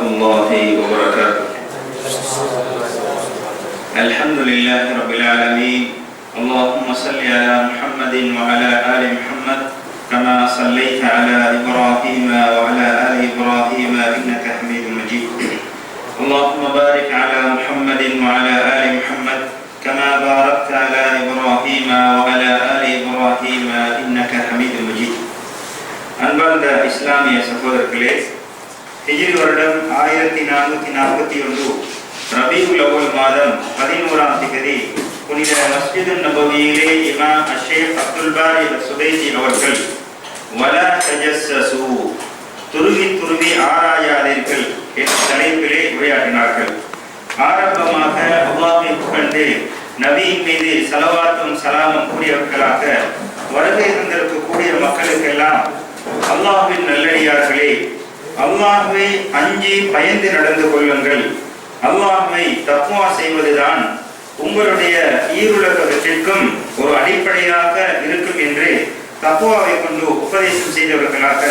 ورحمة الله وبركاته. الحمد لله رب العالمين. اللهم صل على محمد وعلى آل محمد كما صليت على إبراهيم وعلى آل إبراهيم إنك حميد مجيد. اللهم بارك على محمد وعلى آل محمد كما باركت على إبراهيم وعلى آل إبراهيم إنك حميد مجيد. أنبأ الإسلام يا இஸ்லாமிய الكليس ஹிஜிரி வருடம் ஆயிரத்தி நானூத்தி நாற்பத்தி ஒன்று ரபியுல் அவ்வல் மாதம் பதினோராம் திகதி புனித மஸ்ஜிது நபவியிலே இமாம் அஷேக் அப்துல் பாரி சுதைசி அவர்கள் வல தஜஸ்ஸு துருவி துருவி ஆராயாதீர்கள் என்ற தலைப்பிலே உரையாற்றினார்கள். ஆரம்பமாக அவ்வாவை புகழ்ந்து நபியின் மீது சலவாத்தும் சலாமும் கூறியவர்களாக வருகை தந்திருக்கக்கூடிய மக்களுக்கெல்லாம் அல்லாஹின் நல்லடியார்களே அல்லாஹுவை அஞ்சி பயந்து நடந்து கொள்ளுங்கள். அல்லாஹுவை தக்குவா செய்வதுதான் உங்களுடைய ஈருலகத்திற்கும் ஒரு அடிப்படையாக இருக்கும் என்று தக்குவாவை கொண்டு உபதேசம் செய்தவர்களாக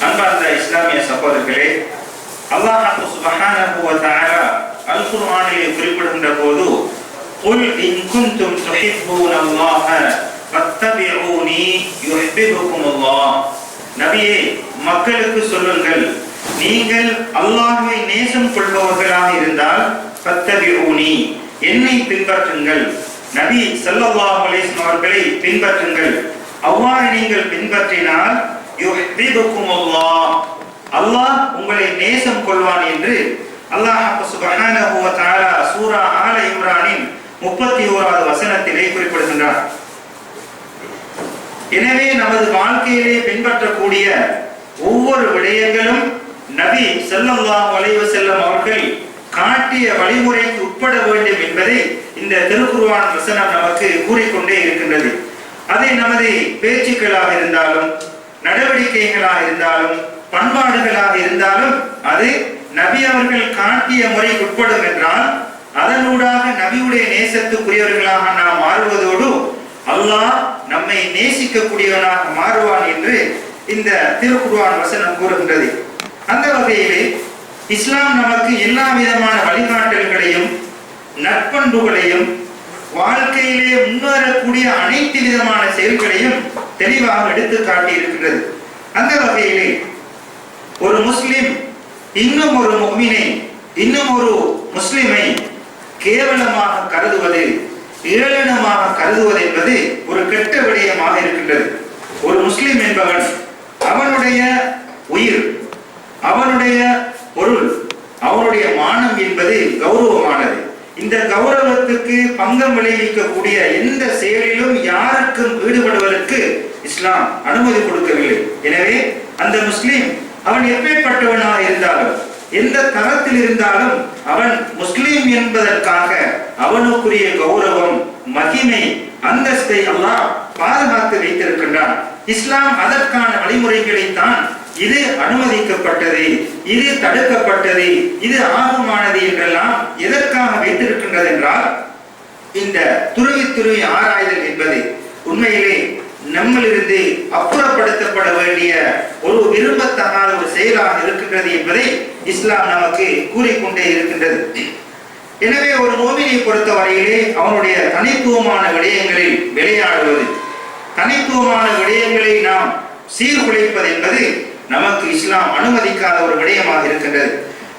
அன்பார்ந்த இஸ்லாமிய சகோதரர்களே அல்லாஹு சுபஹானஹு அல் குர்ஆனிலே குறிப்பிடுகின்ற போது குல் இன் குன்தும் துஹிப்பூன அல்லாஹ ஃபத்தபிஊனி யுஹிப்புக்கும் அல்லாஹ் நபியே மக்களுக்கு சொல்லுங்கள். நீங்கள் அல்லாஹுவை நேசம் கொள்பவர்களாக இருந்தால் ஃபத்தபிஊனி என்னை பின்பற்றுங்கள். நபி ஸல்லல்லாஹு அலைஹி அவர்களை பின்பற்றுங்கள். அவ்வாறு நீங்கள் பின்பற்றினால் யுஹிப்புக்கும் அல்லாஹ் அல்லாஹ் உங்களை நேசம் கொள்வான் என்று அல்லாஹ் சுப்ஹானஹு வ தஆலா சூரா ஆல இம்ரானின் 31வது வசனத்திலே குறிப்பிடுகின்றார். எனவே நமது வாழ்க்கையிலே பின்பற்றக்கூடிய ஒவ்வொரு விடயங்களும் நபி ஸல்லல்லாஹு வளைவு செல்லும் அவர்கள் காட்டிய வழிமுறைக்கு உட்பட வேண்டும் என்பதை இந்த திருக்குருவான் வசனம் நமக்கு கூறிக்கொண்டே இருக்கின்றது. அதை நமது பேச்சுக்களாக இருந்தாலும் நடவடிக்கைகளாக இருந்தாலும் பண்பாடுகளாக இருந்தாலும் அது நபி அவர்கள் காட்டிய முறைக்கு உட்படும் என்றால் அதனூடாக நபியுடைய நேசத்துக்குரியவர்களாக நாம் மாறுவதோடு அல்லாஹ் நம்மை நேசிக்கக்கூடியவனாக மாறுவான் என்று இந்த திருக்குருவான் வசனம் கூறுகின்றது. அந்த வகையிலே இஸ்லாம் நமக்கு எல்லா விதமான வழிகாட்டல்களையும் நற்பண்புகளையும் வாழ்க்கையிலே முன்னேறக்கூடிய அனைத்து விதமான செயல்களையும் தெளிவாக எடுத்து காட்டியிருக்கிறது அந்த வகையிலே ஒரு முஸ்லிம் இன்னும் ஒரு மொமினை இன்னும் ஒரு முஸ்லிமை கேவலமாக கருதுவது ஏளனமாக கருதுவது என்பது ஒரு கெட்ட விடயமாக இருக்கின்றது. ஒரு முஸ்லிம் என்பவன் அவனுடைய உயிர் அவனுடைய பொருள் அவனுடைய மானம் என்பது கௌரவமானது. இந்த கௌரவத்துக்கு பங்கம் விளைவிக்கக்கூடிய எந்த செயலிலும் யாருக்கும் ஈடுபடுவதற்கு இஸ்லாம் அனுமதி கொடுக்கவில்லை. எனவே அந்த முஸ்லிம் அவன் எப்பேற்பட்டவனாக இருந்தாலும் எந்த தரத்தில் இருந்தாலும் அவன் முஸ்லீம் என்பதற்காக அவனுக்குரிய கௌரவம் மகிமை அந்தஸ்தை அல்லாஹ் பாதுகாத்து வைத்திருக்கின்றான். இஸ்லாம் அதற்கான வழிமுறைகளை தான் இது அனுமதிக்கப்பட்டது இது தடுக்கப்பட்டது இது ஆர்வமானது என்றெல்லாம் எதற்காக வைத்திருக்கின்றது என்றால் இந்த துருவி துருவி ஆராய்தல் என்பது உண்மையிலே நம்மிலிருந்து அப்புறப்படுத்தப்பட வேண்டிய ஒரு விரும்பத்தகாத ஒரு செயலாக இருக்கின்றது என்பதை இஸ்லாம் நமக்கு கூறிக்கொண்டே இருக்கின்றது. எனவே ஒரு நோவினை பொறுத்தவரையிலே அவனுடைய தனித்துவமான விடயங்களில் விளையாடுவது தனித்துவமான விடயங்களை நாம் சீர்குலைப்பது என்பது நமக்கு இஸ்லாம் அனுமதிக்காத ஒரு விடயமாக இருக்கின்றது.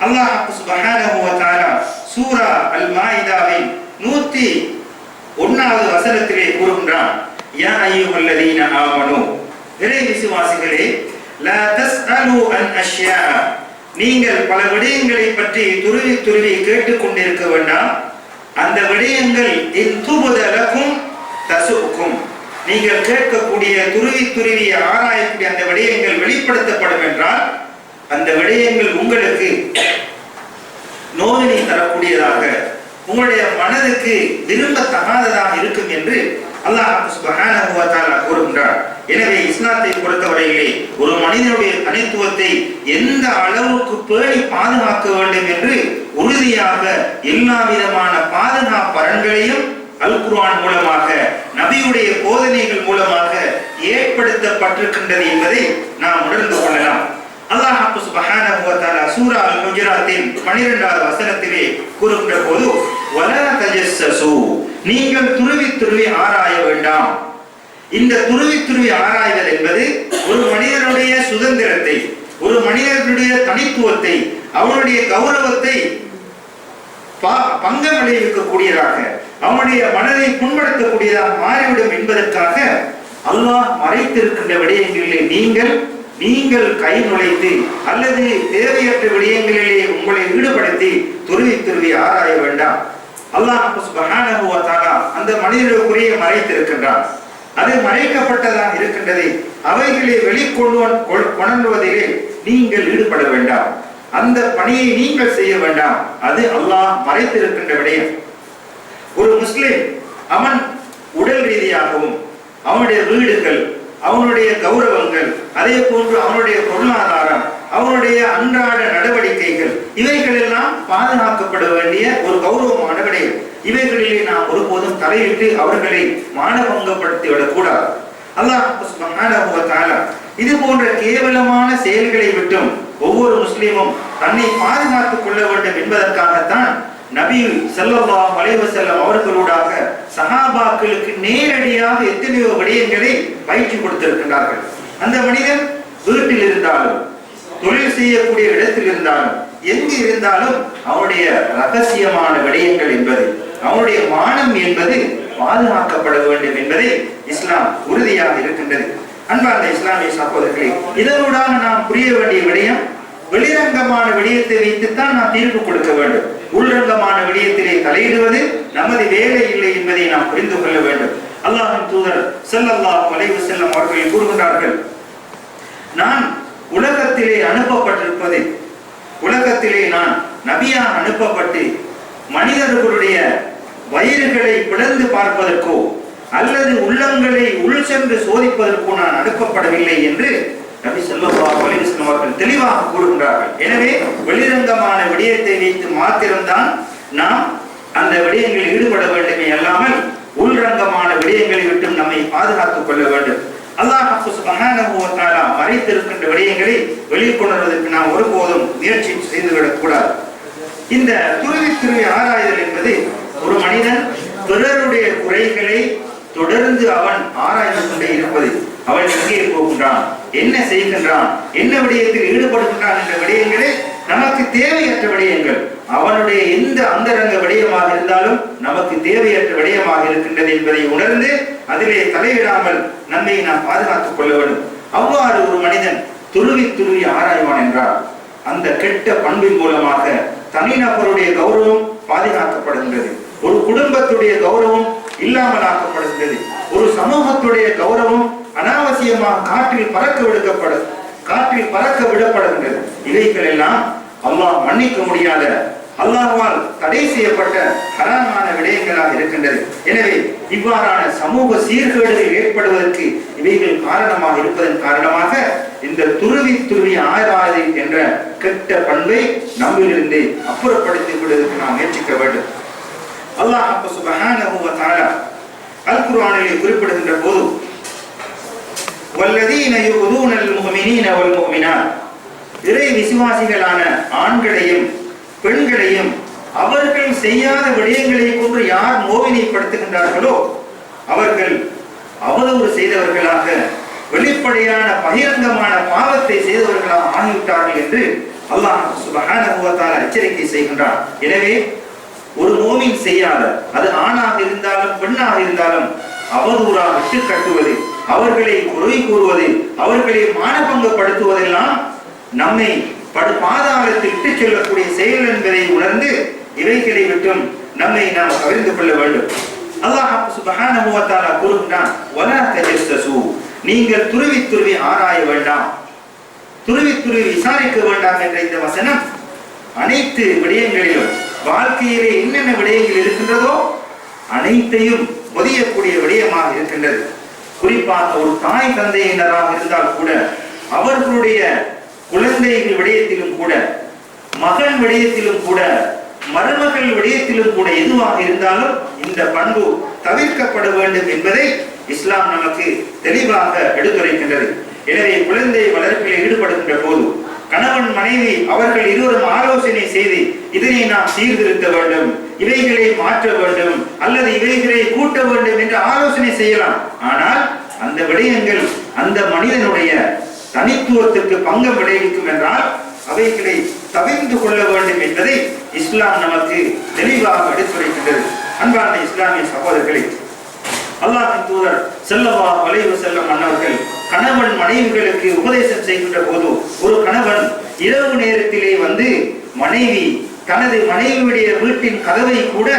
அல்லாஹ் சுப்ஹானஹு சூரா அல் மாயிதாவின் நூத்தி ஒன்னாவது வசனத்திலே கூறுகின்றான். யா அய்யுஹல்லதீன ஆமனு. இறை விசுவாசிகளே லா தஸ்அலு அன் அஷ்யா நீங்கள் பல விடயங்களை பற்றி துருவி துருவி கேட்டுக்கொண்டிருக்க வேண்டாம். அந்த விடயங்கள் இன் துபுதலக்கும் தசுக்கும் நீங்கள் கேட்கக்கூடிய துருவி துருவி ஆராயக்கூடிய அந்த விடயங்கள் வெளிப்படுத்தப்படும் என்றால் அந்த விடயங்கள் உங்களுக்கு நோயினை தரக்கூடியதாக உங்களுடைய மனதுக்கு விரும்பத்தகாததாக இருக்கும் என்று அல்லாஹ் சுப்ஹானஹு வ தஆலா கூறுகின்றார். எனவே இஸ்லாத்தை பொறுத்தவரையிலே ஒரு மனிதனுடைய தனித்துவத்தை எந்த அளவுக்கு பேணி பாதுகாக்க வேண்டும் என்று உறுதியாக எல்லா விதமான பாதுகாப்பரன்களையும் அல் குர்ஆன் மூலமாக நபியுடைய போதனைகள் மூலமாக ஏற்படுத்தப்பட்டிருக்கின்றது என்பதை நாம் உணர்ந்து கொள்ளலாம். அல்லாஹ் சுப்ஹானஹு வ தஆலா சூரா அல் 12வது வசனத்திலே கூறுகின்ற போது வலா தஜஸ்ஸசு. நீங்கள் துருவி துருவி ஆராய வேண்டாம். இந்த துருவி துருவி ஆராய்தல் என்பது ஒரு மனிதனுடைய சுதந்திரத்தை ஒரு மனிதனுடைய தனித்துவத்தை அவனுடைய கௌரவத்தை பா- பங்கம் விளைவிக்கக்கூடியதாக அவனுடைய மனதை புண்படுத்தக்கூடியதாக மாறிவிடும் என்பதற்காக அல்லாஹ் மறைத்திருக்கின்ற விடயங்களிலே நீங்கள் நீங்கள் கை நுழைத்து அல்லது தேவையற்ற விடயங்களிலே உங்களை ஈடுபடுத்தி துருவி துருவி ஆராய வேண்டாம். அல்லாஹ் அந்த மனிதனுக்குரிய மறைத்திருக்கின்றான். அது மறைக்கப்பட்டதாக இருக்கின்றது. அவைகளை வெளிக்கொண்டு வந்- கொணர்வதிலே நீங்கள் ஈடுபட வேண்டாம். அந்த பணியை நீங்கள் செய்ய வேண்டாம். அது அல்லாஹ் மறைத்திருக்கின்ற விடயம். ஒரு முஸ்லிம் அவன் உடல் ரீதியாகவும் அவனுடைய வீடுகள் அவனுடைய கௌரவங்கள் அதே போன்று அவனுடைய பொருளாதாரம் அவனுடைய அன்றாட நடவடிக்கைகள் இவைகள் எல்லாம் பாதுகாக்கப்பட வேண்டிய ஒரு கௌரவமான விடயம். இவைகளிலே நாம் ஒருபோதும் தலையிட்டு அவர்களை மானபங்கப்படுத்தி விடக்கூடாது அல்லாஹ் இது போன்ற கேவலமான செயல்களை விட்டும் ஒவ்வொரு முஸ்லீமும் தன்னை பாதுகாத்துக் கொள்ள வேண்டும் என்பதற்காகத்தான் நபி செல்லல்லா வளைவு செல்லம் அவர்களூடாக சகாபாக்களுக்கு நேரடியாக எத்தனையோ விடயங்களை பயிற்சி கொடுத்திருக்கின்றார்கள். அந்த மனிதன் வீட்டில் இருந்தாலும் தொழில் செய்யக்கூடிய இடத்தில் இருந்தாலும் எங்கு இருந்தாலும் அவனுடைய ரகசியமான விடயங்கள் என்பது அவனுடைய மானம் என்பது பாதுகாக்கப்பட வேண்டும் என்பதை இஸ்லாம் உறுதியாக இருக்கின்றது. அன்பார்ந்த இஸ்லாமிய சகோதரர்களே இதனூடாக நாம் புரிய வேண்டிய விடயம் வெளிரங்கமான விடயத்தை வைத்துத்தான் நாம் தீர்ப்பு கொடுக்க வேண்டும். உள்ளங்கமான விடயத்திலே தலையிடுவது நமது வேலை இல்லை என்பதை நாம் புரிந்து கொள்ள வேண்டும். அல்லாஹின் தூதர் ஸல்லல்லாஹு அலைஹி செல்லும் அவர்கள் கூறுகிறார்கள் நான் உலகத்திலே அனுப்பப்பட்டிருப்பது உலகத்திலே நான் நபியா அனுப்பப்பட்டு மனிதர்களுடைய வயிறுகளை பிளந்து பார்ப்பதற்கோ அல்லது உள்ளங்களை உள் சென்று சோதிப்பதற்கோ நான் அனுப்பப்படவில்லை என்று நபி ஸல்லல்லாஹு அவர்கள் தெளிவாக கூறுகின்றார்கள். எனவே வெளிரங்கமான விடயத்தை வைத்து மாத்திரம்தான் நாம் அந்த விடயங்களில் ஈடுபட வேண்டுமே அல்லாமல் உள்ரங்கமான விடயங்களை விட்டும் நம்மை பாதுகாத்துக் கொள்ள வேண்டும். அல்லாஹ் மறைத்திருக்கின்ற விடயங்களை வெளிக்கொணர்வதற்கு நாம் ஒருபோதும் முயற்சி செய்துவிடக் கூடாது. இந்த துருவி துருவி ஆராய்தல் என்பது ஒரு மனிதன் பிறருடைய குறைகளை தொடர்ந்து அவன் ஆராய்ந்து கொண்டே இருப்பது. அவன் எங்கே போகின்றான்? என்ன செய்கின்றான்? என்ன விடயத்தில் ஈடுபடுகின்றான் என்ற விடயங்களே நமக்கு தேவையற்ற விடயங்கள். அவனுடைய எந்த அந்தரங்க விடயமாக இருந்தாலும் நமக்கு தேவையற்ற விடயமாக இருக்கின்றது என்பதை உணர்ந்து அதிலே தலையிடாமல் நம்மை நாம் பாதுகாத்துக் கொள்ள வேண்டும். அவ்வாறு ஒரு மனிதன் துருவி துருவி ஆராய்வான் என்றால் அந்த கெட்ட பண்பின் மூலமாக தனிநபருடைய கௌரவம் பாதுகாக்கப்படுகின்றது. ஒரு குடும்பத்துடைய கௌரவம் இல்லாமல் ஆக்கப்படுகின்றது ஒரு சமூகத்துடைய கௌரவம் அனாவசியமாக காற்றில் பறக்க விடுக்கப்படும் காற்றில் பறக்க விடப்படுகின்றது இவைகள் எல்லாம் அல்லாஹ் மன்னிக்க முடியாத அல்லாஹால் தடை செய்யப்பட்ட ஹராமான விடயங்களாக இருக்கின்றது. எனவே இவ்வாறான சமூக சீர்கேடுகள் ஏற்படுவதற்கு இவைகள் காரணமாக இருப்பதன் காரணமாக இந்த துருவி துருவி ஆராய்ச்சி என்ற கெட்ட பண்பை நம்மிலிருந்து அப்புறப்படுத்திக் கொள்வதற்கு நாம் முயற்சிக்க வேண்டும். அல்லாஹ் சுப்ஹானஹு வ தஆலா அல் குர்ஆனிலே குறிப்பிடுகின்ற போது வல்லதீன யுதுனல் முஃமினீன வல் முஃமினாத் இறை விசுவாசிகளான ஆண்களையும் பெண்களையும் அவர்கள் செய்யாத விடயங்களை கொண்டு யார் மோவினைப்படுத்துகின்றார்களோ அவர்கள் அவதூறு செய்தவர்களாக வெளிப்படையான பகிரங்கமான பாவத்தை செய்தவர்களாக ஆகிவிட்டார்கள் என்று அல்லாஹ் சுப்ஹானஹு எச்சரிக்கை செய்கின்றான். எனவே ஒரு மோமின் செய்யாத அது ஆணாக இருந்தாலும் பெண்ணாக இருந்தாலும் அவதூறாக விட்டு கட்டுவது அவர்களை குறை கூறுவதில் அவர்களை மானபங்கப்படுத்துவதெல்லாம் நம்மை படு பாதாளத்தில் இட்டுச் செல்லக்கூடிய செயல் என்பதை உணர்ந்து இவைகளை விட்டும் நம்மை நாம் கவிழ்ந்து கொள்ள வேண்டும். அல்லாஹ் சுப்ஹானஹு வ தஆலா கூறுகின்றான் வலா நீங்கள் துருவி துருவி ஆராய வேண்டாம். துருவி துருவி விசாரிக்க வேண்டாம் என்ற இந்த வசனம் அனைத்து விடயங்களிலும் வாழ்க்கையிலே என்னென்ன விடயங்கள் இருக்கின்றதோ அனைத்தையும் பொதியக்கூடிய விடயமாக இருக்கின்றது. குறிப்பாக ஒரு தாய் தந்தையினராக இருந்தால் கூட அவர்களுடைய குழந்தைகள் விடயத்திலும் கூட மகன் விடயத்திலும் கூட மருமகள் விடயத்திலும் கூட எதுவாக இருந்தாலும் இந்த பண்பு தவிர்க்கப்பட வேண்டும் என்பதை இஸ்லாம் நமக்கு தெளிவாக எடுத்துரைக்கின்றது. எனவே குழந்தை வளர்ப்பில் ஈடுபடுகின்ற போது கணவன் மனைவி அவர்கள் இருவரும் ஆலோசனை செய்து இதனை நாம் சீர்திருத்த வேண்டும் இவைகளை மாற்ற வேண்டும் அல்லது இவைகளை கூட்ட வேண்டும் என்று ஆலோசனை செய்யலாம். ஆனால் அந்த விடயங்கள் அந்த மனிதனுடைய தனித்துவத்திற்கு பங்கம் விளைவிக்கும் என்றால் அவைகளை தவிர்த்து கொள்ள வேண்டும் என்பதை இஸ்லாம் நமக்கு தெளிவாக எடுத்துரைக்கின்றது அன்பான இஸ்லாமிய சகோதரர்களே அல்லாஹின் தூதர் செல்லவா வளைவு செல்லும் மன்னர்கள் கணவன் மனைவிகளுக்கு உபதேசம் செய்கின்ற போது ஒரு கணவன் இரவு நேரத்திலே வந்து மனைவி தனது மனைவியுடைய வீட்டின் கதவை கூட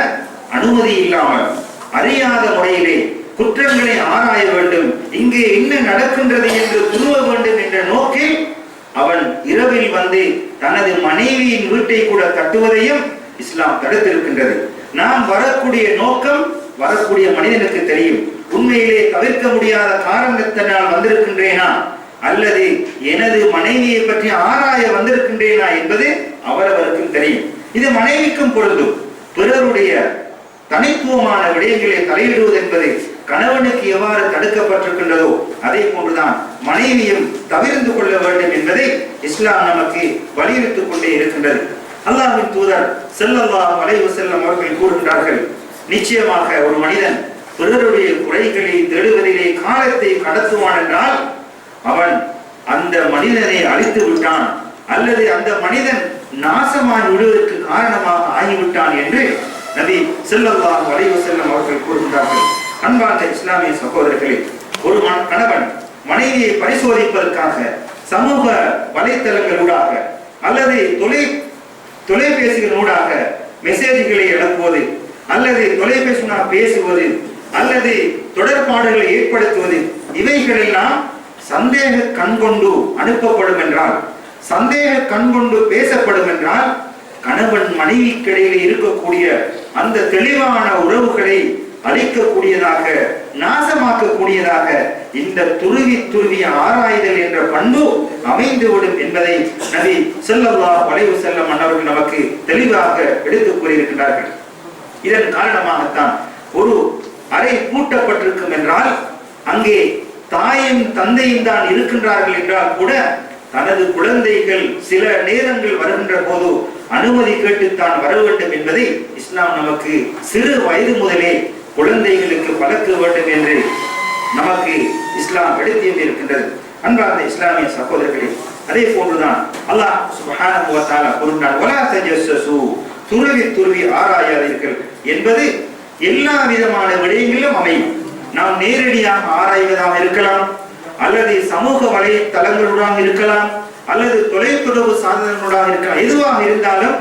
அனுமதி இல்லாமல் அறியாத முறையிலே குற்றங்களை ஆராய வேண்டும். இங்கே என்ன நடக்கின்றது என்று துருவ வேண்டும் என்ற நோக்கில் அவன் இரவில் வந்து தனது மனைவியின் வீட்டை கூட தட்டுவதையும் இஸ்லாம் தடுத்திருக்கின்றது. நாம் வரக்கூடிய நோக்கம் வரக்கூடிய மனிதனுக்கு தெரியும். உண்மையிலே தவிர்க்க முடியாத காரணத்தினால் வந்திருக்கின்றேனா? அல்லது எனது மனைவியை பற்றி ஆராய வந்திருக்கின்றேனா என்பது அவரவருக்கும் தெரியும். இது மனைவிக்கும் பொருந்தும். பிறருடைய தனித்துவமான விடயங்களை தலையிடுவது என்பது கணவனுக்கு எவ்வாறு தடுக்கப்பட்டிருக்கின்றதோ அதே போன்றுதான் மனைவியும் தவிர்த்து கொள்ள வேண்டும் என்பதை இஸ்லாம் நமக்கு வலியுறுத்திக் கொண்டே இருக்கின்றது. அல்லாஹின் தூதர் செல்லல்லா அலைஹி வஸல்லம் அவர்கள் கூறுகின்றார்கள் நிச்சயமாக ஒரு மனிதன் பிறருடைய குறைகளை தேடுவதிலே காலத்தை கடத்துவான் என்றால் அவன் அந்த மனிதனை அழித்து விட்டான் அல்லது அந்த மனிதன் நாசமாய் விடுவதற்கு காரணமாக ஆகிவிட்டான் என்று நபி செல்லல்லா அலைஹி வஸல்லம் அவர்கள் கூறுகின்றார்கள். அன்பார்ந்த இஸ்லாமிய சகோதரர்களே ஒரு கணவன் மனைவியை பரிசோதிப்பதற்காக சமூக வலைத்தளங்களூடாக அல்லது தொலை தொலைபேசிகளூடாக மெசேஜ்களை அனுப்புவது அல்லது தொலைபேசினா பேசுவது அல்லது தொடர்பாடுகளை ஏற்படுத்துவது இவைகளெல்லாம் சந்தேக கண் கொண்டு அனுப்பப்படும் என்றால் சந்தேக கண் கொண்டு பேசப்படும் என்றால் கணவன் மனைவிக்கிடையில் இருக்கக்கூடிய அந்த தெளிவான உறவுகளை அழிக்கக்கூடியதாக நாசமாக்கக்கூடியதாக இந்த துருவி துருவி ஆராய்தல் என்ற பண்பு அமைந்துவிடும் என்பதை நபி செல்லல்லா வளைவு செல்ல மன்னர்கள் நமக்கு தெளிவாக எடுத்துக் கூறியிருக்கிறார்கள் இதன் காரணமாகத்தான் ஒரு அறை பூட்டப்பட்டிருக்கும் என்றால் அங்கே தாயும் தந்தையும் தான் இருக்கின்றார்கள் என்றால் கூட தனது குழந்தைகள் சில நேரங்கள் வருகின்ற போது அனுமதி கேட்டு தான் வர வேண்டும் என்பதை இஸ்லாம் நமக்கு சிறு வயது முதலே குழந்தைகளுக்கு பழக்க வேண்டும் என்று நமக்கு இஸ்லாம் எடுத்தியும் இருக்கின்றது. அன்பார்ந்த இஸ்லாமிய சகோதரர்களே அதே போன்றுதான் அல்லாஹ் சுப்ஹானஹு வ தஆலா வலா தஜஸ்ஸு துருவி துருவி ஆராயாதீர்கள் என்பது எல்லா விதமான விடயங்களிலும் அமையும். நாம் நேரடியாக ஆராய்வதாக இருக்கலாம் அல்லது சமூக வலைத்தளங்களுடன் இருக்கலாம் அல்லது தொலைத்தொடர்பு சாதனங்களுடன் இருக்கலாம். எதுவாக இருந்தாலும்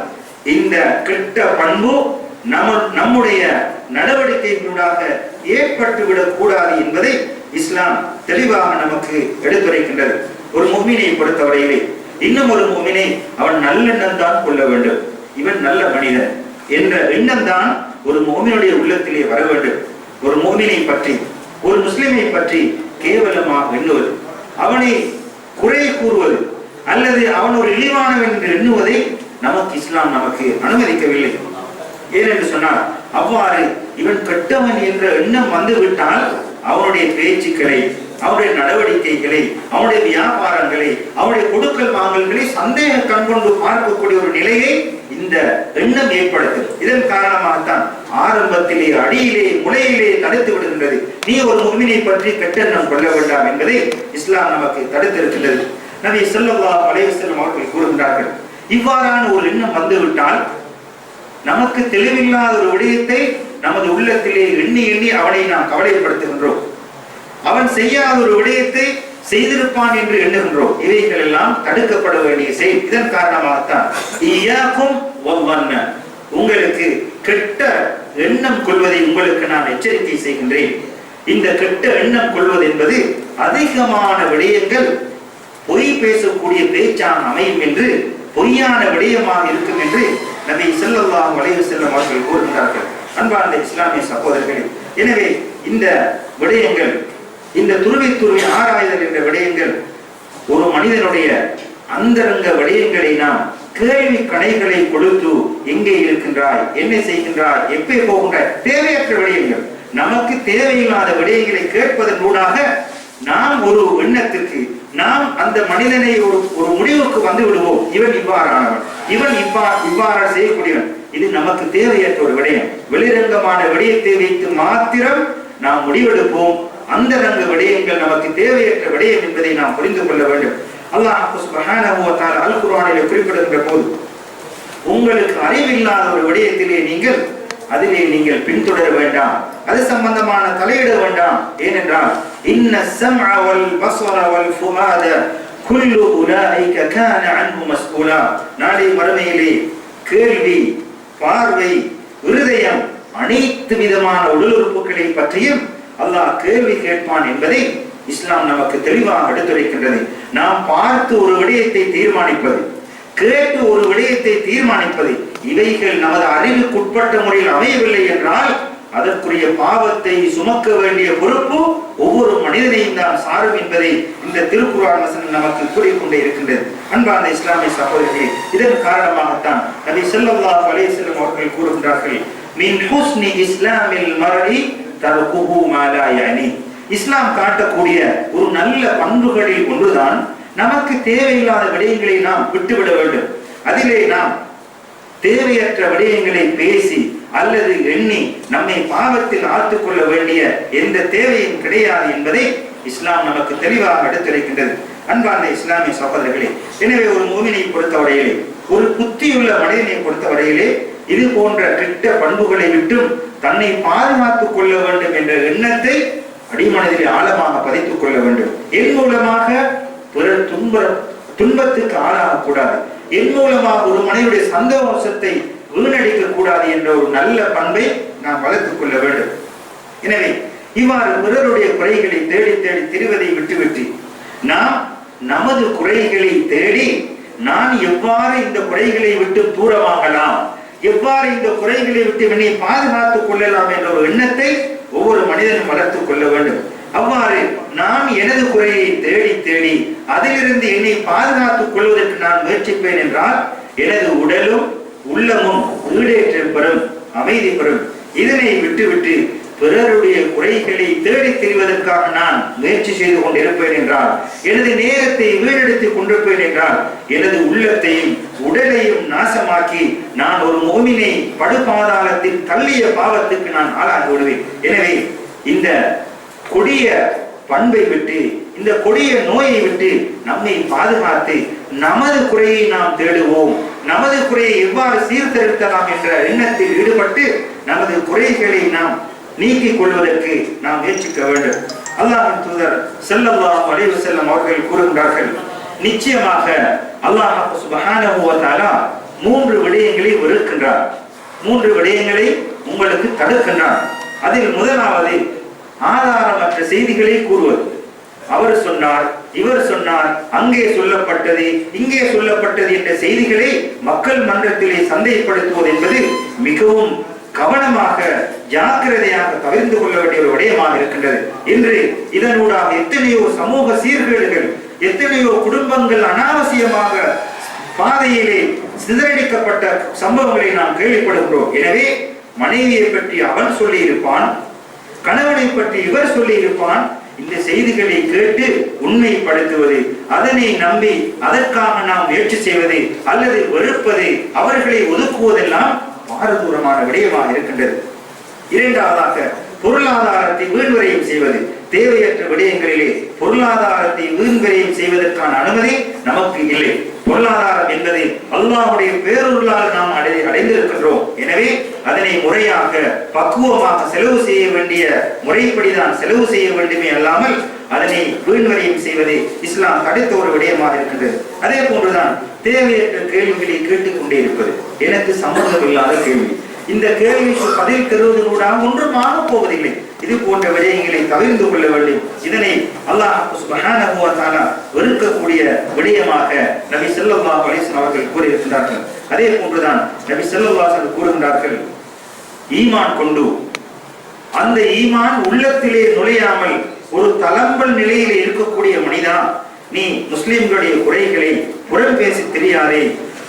இந்த கெட்ட பண்பு நம்ம நம்முடைய நடவடிக்கைகளூடாக ஏற்பட்டுவிடக் கூடாது என்பதை இஸ்லாம் தெளிவாக நமக்கு எடுத்துரைக்கின்றது. ஒரு முஃமினை பொறுத்தவரையிலே இன்னும் ஒரு முஃமினை அவன் நல்லெண்ணம் தான் கொள்ள வேண்டும். இவன் நல்ல மனிதன் என்ற எண்ணம் தான் ஒரு மோமினுடைய உள்ளத்திலே வர வேண்டும். ஒரு மோமினை பற்றி ஒரு முஸ்லிமை பற்றி கேவலமாக எண்ணுவது அவனை குறை கூறுவது அல்லது அவன் ஒரு இழிவானவன் என்று எண்ணுவதை நமக்கு இஸ்லாம் நமக்கு அனுமதிக்கவில்லை. ஏனென்று சொன்னால் அவ்வாறு இவன் கெட்டவன் என்ற எண்ணம் வந்துவிட்டால் அவனுடைய பேச்சுக்களை அவருடைய நடவடிக்கைகளை அவனுடைய வியாபாரங்களை அவருடைய கொடுக்கல் வாங்கல்களை சந்தேக கண்கொண்டு பார்க்கக்கூடிய ஒரு நிலையை இந்த எண்ணம் ஏற்படுத்தும். இதன் காரணமாகத்தான் ஆரம்பத்திலே அடியிலே முளையிலே தடுத்து விடுகின்றது. நீ ஒரு முகமினை பற்றி கெட்டெண்ணம் கொள்ள வேண்டாம் என்பதை இஸ்லாம் நமக்கு தடுத்திருக்கின்றது. நபி ஸல்லல்லாஹு அலைஹி அவர்கள் கூறுகின்றார்கள் இவ்வாறான ஒரு எண்ணம் வந்துவிட்டால் நமக்கு தெளிவில்லாத ஒரு விடயத்தை நமது உள்ளத்திலே எண்ணி எண்ணி அவனை நாம் கவலைப்படுத்துகின்றோம். அவன் செய்யாத ஒரு விடயத்தை செய்திருப்பான் என்று எண்ணுகின்றோம். இவைகள் எல்லாம் தடுக்கப்பட வேண்டிய செயல். இதன் காரணமாகத்தான் உங்களுக்கு கெட்ட எண்ணம் கொள்வதை உங்களுக்கு நான் எச்சரிக்கை செய்கின்றேன். இந்த கெட்ட எண்ணம் கொள்வது என்பது அதிகமான விடயங்கள் பொய் பேசக்கூடிய பேச்சான் அமையும் என்று பொய்யான விடயமாக இருக்கும் என்று நபி செல்லல்லாம் வளைவு செல்லும் அவர்கள் கூறுகிறார்கள் அன்பார்ந்த இஸ்லாமிய சகோதரர்களே எனவே இந்த விடயங்கள் இந்த துருவி துருவி ஆராய்தல் என்ற விடயங்கள் ஒரு மனிதனுடைய அந்தரங்க விடயங்களை நாம் கேள்வி கணைகளை கொடுத்து எங்கே இருக்கின்றாய் என்ன செய்கின்றாய் எப்பே போகின்றாய் தேவையற்ற விடயங்கள். நமக்கு தேவையில்லாத விடயங்களை கேட்பதன் ஊடாக நாம் ஒரு எண்ணத்திற்கு நாம் அந்த மனிதனை ஒரு ஒரு முடிவுக்கு வந்து விடுவோம். இவன் இவ்வாறானவன். இவன் இவ்வா இவ்வாறு செய்யக்கூடியவன். இது நமக்கு தேவையற்ற ஒரு விடயம். வெளிரங்கமான விடயத்தை வைத்து மாத்திரம் நாம் முடிவெடுப்போம். அந்த ரங்க விடயங்கள் நமக்கு தேவையற்ற விடயம் என்பதை நாம் புரிந்து கொள்ள வேண்டும். அல்லாஹ் சுப்ஹானஹு அல் குர்ஆனிலே குறிப்பிடுகின்ற போது உங்களுக்கு அறிவில்லாத ஒரு விடயத்திலே நீங்கள் அதிலே நீங்கள் பின்தொடர வேண்டாம். அது சம்பந்தமான தலையிட வேண்டாம். ஏனென்றால் இன்ன சம்அ வல் பஸர வல் ஃபுஆத குல்லு உலாயிக கான அன்ஹு மஸ்ஊலா நாளை மறுமையிலே கேள்வி பார்வை இருதயம் அனைத்து விதமான உடல் உறுப்புகளை பற்றியும் அல்லாஹ் கேள்வி கேட்பான் என்பதை இஸ்லாம் நமக்கு தெளிவாக எடுத்துரைக்கின்றது. நாம் பார்த்து ஒரு விடயத்தை தீர்மானிப்பது கேட்டு ஒரு விடயத்தை தீர்மானிப்பது இவைகள் நமது அறிவுக்குட்பட்ட முறையில் அமையவில்லை என்றால் அதற்குரிய பாவத்தை சுமக்க வேண்டிய பொறுப்பு ஒவ்வொரு மனிதனையும் தான் சாரும் என்பதை இந்த திருக்குறான் வசனம் நமக்கு கூறிக்கொண்டே இருக்கின்றது. அன்பார்ந்த இஸ்லாமிய சகோதரர்களே இதன் காரணமாகத்தான் நபி ஸல்லல்லாஹு அலைஹி வஸல்லம் அவர்கள் கூறுகின்றார்கள் மின் ஹுஸ்னி இஸ்லாமில் மரணி தரகுஹு மா இஸ்லாம் காட்டக்கூடிய ஒரு நல்ல பண்புகளில் ஒன்றுதான் நமக்கு தேவையில்லாத விடயங்களை நாம் விட்டுவிட வேண்டும். அதிலே நாம் தேவையற்ற விடயங்களை பேசி அல்லது எண்ணி நம்மை பாவத்தில் ஆத்துக்கொள்ள வேண்டிய எந்த தேவையும் கிடையாது என்பதை இஸ்லாம் நமக்கு தெளிவாக எடுத்துரைக்கின்றது. அன்பார்ந்த இஸ்லாமிய சகோதரர்களே எனவே ஒரு மூவினை பொறுத்தவரையிலே ஒரு புத்தியுள்ள மனிதனை பொறுத்தவரையிலே இது போன்ற திட்ட பண்புகளை விட்டும் தன்னை பாதுகாத்துக் கொள்ள வேண்டும் என்ற எண்ணத்தை அடிமனதிலே ஆழமாக பதித்துக் கொள்ள வேண்டும். என் மூலமாக பிறர் துன்ப துன்பத்துக்கு ஆளாகக்கூடாது. என் மூலமாக ஒரு மனிதனுடைய சந்தோஷத்தை வீணடிக்க கூடாது என்ற ஒரு நல்ல பண்பை நாம் வளர்த்துக் கொள்ள வேண்டும். எனவே இவ்வாறு பிறருடைய குறைகளை தேடி தேடி திரிவதை விட்டுவிட்டு நாம் நமது குறைகளை தேடி நான் எவ்வாறு இந்த குறைகளை விட்டு தூரமாகலாம் எவ்வாறு இந்த குறைகளை விட்டு என்னை பாதுகாத்துக் கொள்ளலாம் என்ற ஒரு எண்ணத்தை ஒவ்வொரு மனிதனும் வளர்த்துக் கொள்ள வேண்டும். அவ்வாறு நான் எனது குறையை தேடி தேடி அதிலிருந்து என்னை பாதுகாத்துக் கொள்வதற்கு நான் முயற்சிப்பேன் என்றால் எனது உடலும் உள்ளமும் ஈடேற்றம் பெறும் அமைதி பெறும் இதனை விட்டுவிட்டு பிறருடைய குறைகளை தேடி தெரிவதற்காக நான் முயற்சி செய்து கொண்டிருப்பேன் என்றால் எனது நேரத்தை வீணடித்துக் கொண்டிருப்பேன் என்றால் எனது உள்ளத்தையும் உடலையும் நாசமாக்கி நான் ஒரு மோமினை படுபாதாளத்தில் தள்ளிய பாவத்துக்கு நான் ஆளாகி விடுவேன் எனவே இந்த கொடிய பண்பை விட்டு இந்த கொடிய நோயை விட்டு நம்மை பாதுகாத்து நமது குறையை நாம் தேடுவோம். நமது குறையை எவ்வாறு சீர்திருத்தலாம் என்ற எண்ணத்தில் ஈடுபட்டு நமது குறைகளை நாம் நீக்கிக் கொள்வதற்கு நாம் முயற்சிக்க வேண்டும். அல்லாஹின் தூதர் செல்லல்லா வளைவு செல்லம் அவர்கள் கூறுகின்றார்கள் நிச்சயமாக அல்லாஹ் சுப்ஹானஹு மூன்று விடயங்களை வெறுக்கின்றார் மூன்று விடயங்களை உங்களுக்கு தடுக்கின்றார் அதில் முதலாவது ஆதாரமற்ற செய்திகளை கூறுவது. அவர் சொன்னார் இவர் சொன்னார் அங்கே சொல்லப்பட்டது இங்கே சொல்லப்பட்டது என்ற செய்திகளை மக்கள் மன்றத்திலே சந்தைப்படுத்துவது என்பது மிகவும் கவனமாக ஜாக்கிரதையாக பகிர்ந்து கொள்ள வேண்டிய ஒரு விடயமாக இருக்கின்றது. இன்று இதனூடாக எத்தனையோ சமூக சீர்கேடுகள் எத்தனையோ குடும்பங்கள் அனாவசியமாக பாதையிலே சிதறடிக்கப்பட்ட சம்பவங்களை நாம் கேள்விப்படுகிறோம் எனவே மனைவியை பற்றி அவன் சொல்லி இருப்பான் கணவனை பற்றி இவர் சொல்லி இருப்பான் இந்த செய்திகளை கேட்டு உண்மைப்படுத்துவது அதனை நம்பி அதற்காக நாம் முயற்சி செய்வது அல்லது வெறுப்பது அவர்களை ஒதுக்குவதெல்லாம் பாரதூரமான விடயமாக இருக்கின்றது. இரண்டாவதாக பொருளாதாரத்தை வீண்வரையும் செய்வது. தேவையற்ற விடயங்களிலே பொருளாதாரத்தை வீண்வரையும் செய்வதற்கான அனுமதி நமக்கு இல்லை. பொருளாதாரம் என்பதை அல்லாஹ்வுடைய பேருள்ளால் நாம் அடை அடைந்திருக்கின்றோம். எனவே அதனை முறையாக பக்குவமாக செலவு செய்ய வேண்டிய முறைப்படிதான் செலவு செய்ய வேண்டுமே அல்லாமல் அதனை வீண்வரையும் செய்வதை இஸ்லாம் தடுத்த ஒரு விடயமாக இருக்கின்றது. அதே போன்றுதான் தேவையற்ற கேள்விகளை கேட்டுக்கொண்டே இருப்பது. எனக்கு சம்பந்தம் இல்லாத கேள்வி. இந்த கேள்விக்கு பதில் தருவதனூடாக ஒன்றும் ஆகப் போவதில்லை. இது போன்ற விடயங்களை தவிர்த்து கொள்ள வேண்டும். இதனை அல்லாஹ் சுப்ஹானஹு வெறுக்கக்கூடிய விடயமாக நபி ஸல்லல்லாஹு அலைஹி அவர்கள் கூறியிருக்கின்றார்கள். அதே போன்றுதான் நபி ஸல்லல்லாஹு கூறுகின்றார்கள் ஈமான் கொண்டு. அந்த ஈமான் உள்ளத்திலே நுழையாமல் ஒரு தளம்பல் நிலையில் இருக்கக்கூடிய மனிதா நீ முஸ்லிம்களுடைய குறைகளை புறம் பேசி தெரியாதே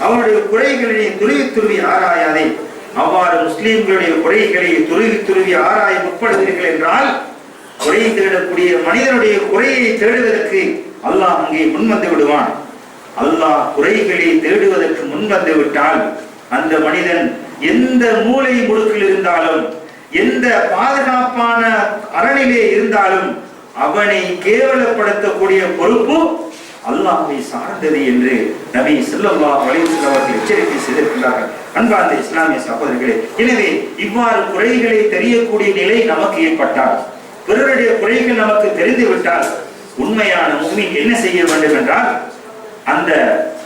அவருடைய குறைகளை துருவி துருவி ஆராயாதே அவ்வாறு முஸ்லீம்களுடைய குறைகளை துருவி துருவி ஆராய முற்படுகிறீர்கள் என்றால் குறை தேடக்கூடிய மனிதனுடைய குறையை தேடுவதற்கு அல்லாஹ் அங்கே முன்வந்து விடுவான். அல்லாஹ் குறைகளை தேடுவதற்கு முன்வந்து விட்டால் அந்த மனிதன் எந்த மூளை முடுக்கில் இருந்தாலும் எந்த பாதுகாப்பான அரணிலே இருந்தாலும் அவனை கேவலப்படுத்தக்கூடிய பொறுப்பு அல்லாஹை சார்ந்தது என்று நபி ஸல்லல்லாஹு அலைஹி அவர்கள் எச்சரிக்கை செய்திருக்கிறார்கள் அன்பார்ந்த இஸ்லாமிய சகோதரர்களே எனவே இவ்வாறு குறைகளை தெரியக்கூடிய நிலை நமக்கு ஏற்பட்டால் பிறருடைய குறைகள் நமக்கு தெரிந்துவிட்டால் உண்மையான உண்மை என்ன செய்ய வேண்டும் என்றால் அந்த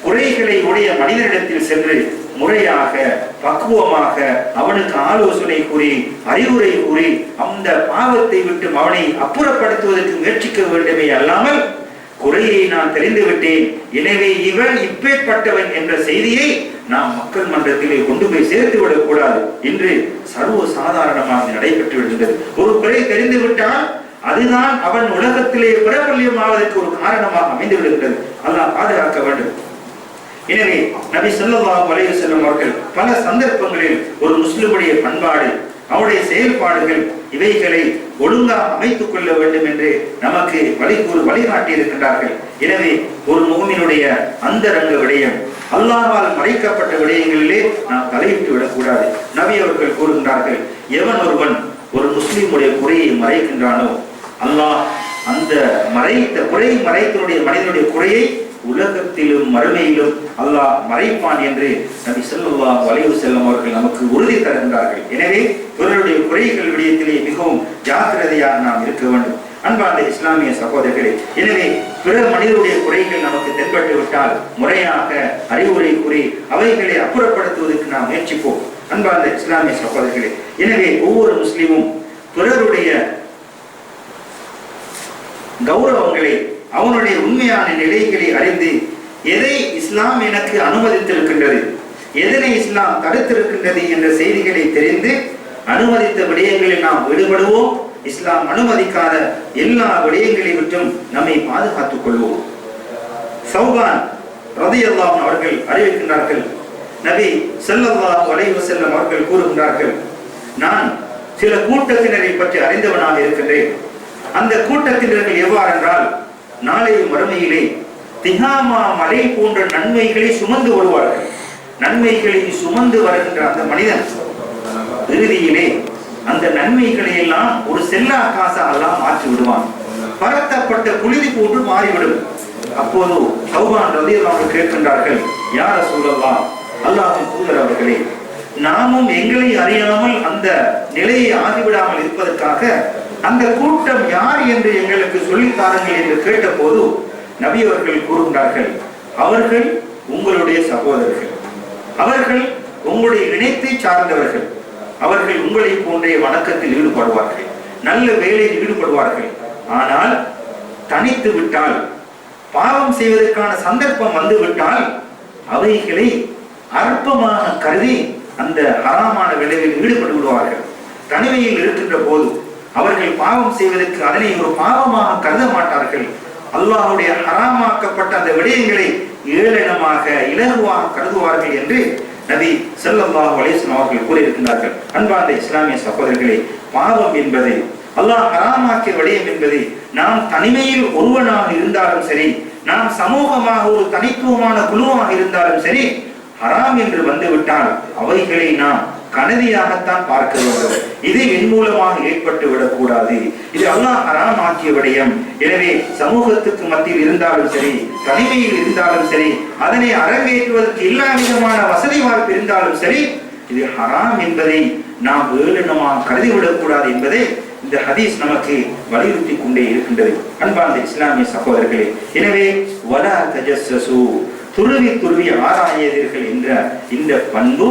குறைகளை உடைய மனிதனிடத்தில் சென்று முறையாக பக்குவமாக அவனுக்கு ஆலோசனை கூறி அறிவுரை கூறி அந்த பாவத்தை விட்டு அவனை அப்புறப்படுத்துவதற்கு முயற்சிக்க வேண்டுமே அல்லாமல் குறையை நான் தெரிந்து விட்டேன். எனவே இவன் இப்பேற்பட்டவன் என்ற செய்தியை நாம் மக்கள் மன்றத்திலே கொண்டு போய் சேர்த்து விடக் கூடாது என்று சர்வ சாதாரணமாக நடைபெற்று விடுகின்றது. ஒரு குறை தெரிந்து விட்டால் அதுதான் அவன் உலகத்திலே பிரபல்யமாவதற்கு ஒரு காரணமாக அமைந்து விடுகிறது அல்லாஹ் பாதுகாக்க வேண்டும். எனவே நபி சொல்லவா அலைஹி செல்லும் அவர்கள் பல சந்தர்ப்பங்களில் ஒரு முஸ்லிமுடைய பண்பாடு அவருடைய செயல்பாடுகள் இவைகளை ஒழுங்காக அமைத்துக் கொள்ள வேண்டும் என்று நமக்கு வழி கூறு வழிகாட்டி இருக்கின்றார்கள் எனவே ஒரு முகமினுடைய அந்தரங்க விடயம் அல்லாஹ்வால் மறைக்கப்பட்ட விடயங்களிலே நாம் தலையிட்டு விடக்கூடாது. நபி அவர்கள் கூறுகின்றார்கள் எவன் ஒருவன் ஒரு முஸ்லிமுடைய குறையை மறைக்கின்றானோ அல்லாஹ் அந்த மறைத்த குறை மறைத்தனுடைய மனிதனுடைய குறையை உலகத்திலும் மறுமையிலும் அல்லாஹ் மறைப்பான் என்று நபி செல்லா வளைவு செல்லும் அவர்கள் நமக்கு உறுதி தருகின்றார்கள். எனவே பிறருடைய குறைகள் விடயத்திலே மிகவும் ஜாக்கிரதையாக நாம் இருக்க வேண்டும். அன்பார்ந்த இஸ்லாமிய சகோதரர்களே எனவே பிற மனிதருடைய குறைகள் நமக்கு தென்பட்டு விட்டால் முறையாக அறிவுரை கூறி அவைகளை அப்புறப்படுத்துவதற்கு நாம் முயற்சிப்போம். அன்பார்ந்த இஸ்லாமிய சகோதரர்களே எனவே ஒவ்வொரு முஸ்லிமும் பிறருடைய கௌரவங்களை அவனுடைய உண்மையான நிலைகளை அறிந்து எதை இஸ்லாம் எனக்கு அனுமதித்திருக்கின்றது எதனை இஸ்லாம் தடுத்திருக்கின்றது என்ற செய்திகளை தெரிந்து அனுமதித்த விடயங்களில் நாம் ஈடுபடுவோம் இஸ்லாம் அனுமதிக்காத எல்லா விடயங்களை விட்டும் நம்மை பாதுகாத்துக் கொள்வோம். சௌபான் ரதியல்லாஹ் அவர்கள் அறிவிக்கின்றார்கள் நபி ஸல்லல்லாஹு அலைஹி செல்லும் அவர்கள் கூறுகின்றார்கள் நான் சில கூட்டத்தினரை பற்றி அறிந்தவனாக இருக்கின்றேன். அந்த கூட்டத்தினர்கள் எவ்வாறு என்றால் நாளைய மறுமையிலே திகாமா மலை போன்ற நன்மைகளை சுமந்து வருவார்கள். நன்மைகளை சுமந்து வருகின்ற அந்த மனிதன் இறுதியிலே அந்த நன்மைகளை எல்லாம் ஒரு செல்லா காசா எல்லாம் மாற்றி விடுவான். பரத்தப்பட்ட புழுதி போன்று மாறிவிடும். அப்போது சௌபான் அவர்கள் கேட்கின்றார்கள் யார சூழல்லாம் அல்லாஹின் தூதர் அவர்களே நாமும் எங்களை அறியாமல் அந்த நிலையை ஆகிவிடாமல் இருப்பதற்காக அந்த கூட்டம் யார் என்று எங்களுக்கு சொல்லி தாருங்கள் என்று கேட்டபோது நபி அவர்கள் கூறுகின்றார்கள் அவர்கள் உங்களுடைய சகோதரர்கள். அவர்கள் உங்களுடைய இணைத்தை சார்ந்தவர்கள். அவர்கள் உங்களை போன்ற வணக்கத்தில் ஈடுபடுவார்கள். நல்ல வேலையில் ஈடுபடுவார்கள். ஆனால் தனித்து விட்டால் பாவம் செய்வதற்கான சந்தர்ப்பம் வந்துவிட்டால் அவைகளை அற்பமாக கருதி அந்த அறமான விளைவில் ஈடுபட்டு விடுவார்கள். தனிமையில் இருக்கின்ற போது அவர்கள் பாவம் செய்வதற்கு அதனை ஒரு பாவமாக கருத மாட்டார்கள். அல்லாஹ்வுடைய ஹராமாக்கப்பட்ட அந்த விடயங்களை ஏளனமாக இலகுவாக கருதுவார்கள் என்று நபி ஸல்லல்லாஹு அலைஹி அவர்கள் கூறியிருக்கின்றார்கள். அன்பார்ந்த இஸ்லாமிய சகோதரர்களே பாவம் என்பது அல்லாஹ் ஹராமாக்கிய விடயம் என்பது நாம் தனிமையில் ஒருவனாக இருந்தாலும் சரி நாம் சமூகமாக ஒரு தனித்துவமான குழுவாக இருந்தாலும் சரி ஹராம் என்று வந்துவிட்டால் அவைகளை நாம் கனதியாகத்தான் பார்க்க வேண்டும். இது என் மூலமாக ஏற்பட்டு விடக்கூடாது. இது அல்லாஹ் ஹராம் ஆக்கிய விடயம். எனவே சமூகத்துக்கு மத்தியில் இருந்தாலும் சரி தனிமையில் இருந்தாலும் சரி அதனை அரங்கேற்றுவதற்கு எல்லா விதமான வசதி வாய்ப்பு இருந்தாலும் சரி இது ஹராம் என்பதை நாம் ஏளனமாக கருதிவிடக்கூடாது என்பதை இந்த ஹதீஸ் நமக்கு வலியுறுத்தி கொண்டே இருக்கின்றது. அன்பார்ந்த இஸ்லாமிய சகோதரர்களே எனவே வலா துருவி துருவி ஆராயதீர்கள் என்ற இந்த பண்பு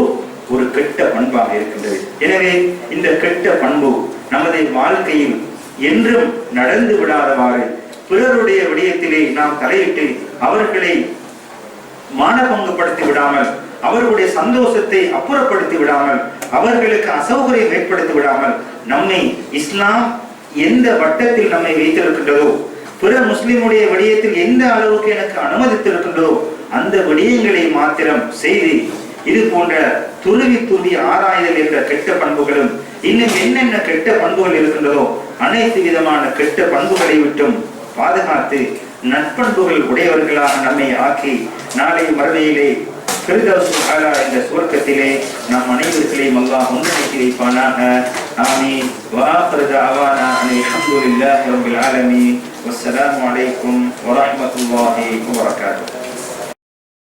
ஒரு கெட்ட பண்பாக இருக்கின்றது. எனவே இந்த கெட்ட பண்பு நமது வாழ்க்கையில் என்றும் நடந்து விடாதவாறு பிறருடைய விடயத்திலே நாம் தலையிட்டு அவர்களை மானபங்குப்படுத்தி விடாமல் அவர்களுடைய சந்தோஷத்தை அப்புறப்படுத்தி விடாமல் அவர்களுக்கு அசௌகரியம் ஏற்படுத்தி விடாமல் நம்மை இஸ்லாம் எந்த வட்டத்தில் நம்மை வைத்திருக்கின்றதோ பிற முஸ்லிமுடைய விடயத்தில் எந்த அளவுக்கு எனக்கு அனுமதித்திருக்கின்றதோ அந்த விடயங்களை மாத்திரம் செய்து இது போன்ற துருவி துருவி ஆராய்தல் என்ற கெட்ட பண்புகளும் இன்னும் என்னென்ன கெட்ட பண்புகள் இருக்கின்றதோ அனைத்து விதமான கெட்ட பண்புகளை விட்டும் பாதுகாத்து நட்பண்புகள் உடையவர்களாக நம்மை ஆக்கி நாளை மறுமையிலே பிரிதவசுகாரா என்ற சுவர்க்கத்திலே நாம் அனைவர்களையும் அல்லாஹ் முன்னணி வைப்பானாக. ஆமீன். வாபரத அவானா அனி அஹம்துலில்லாஹி ரபில் ஆலமீன். வஸ்ஸலாமு அலைக்கும் வரஹ்மத்துல்லாஹி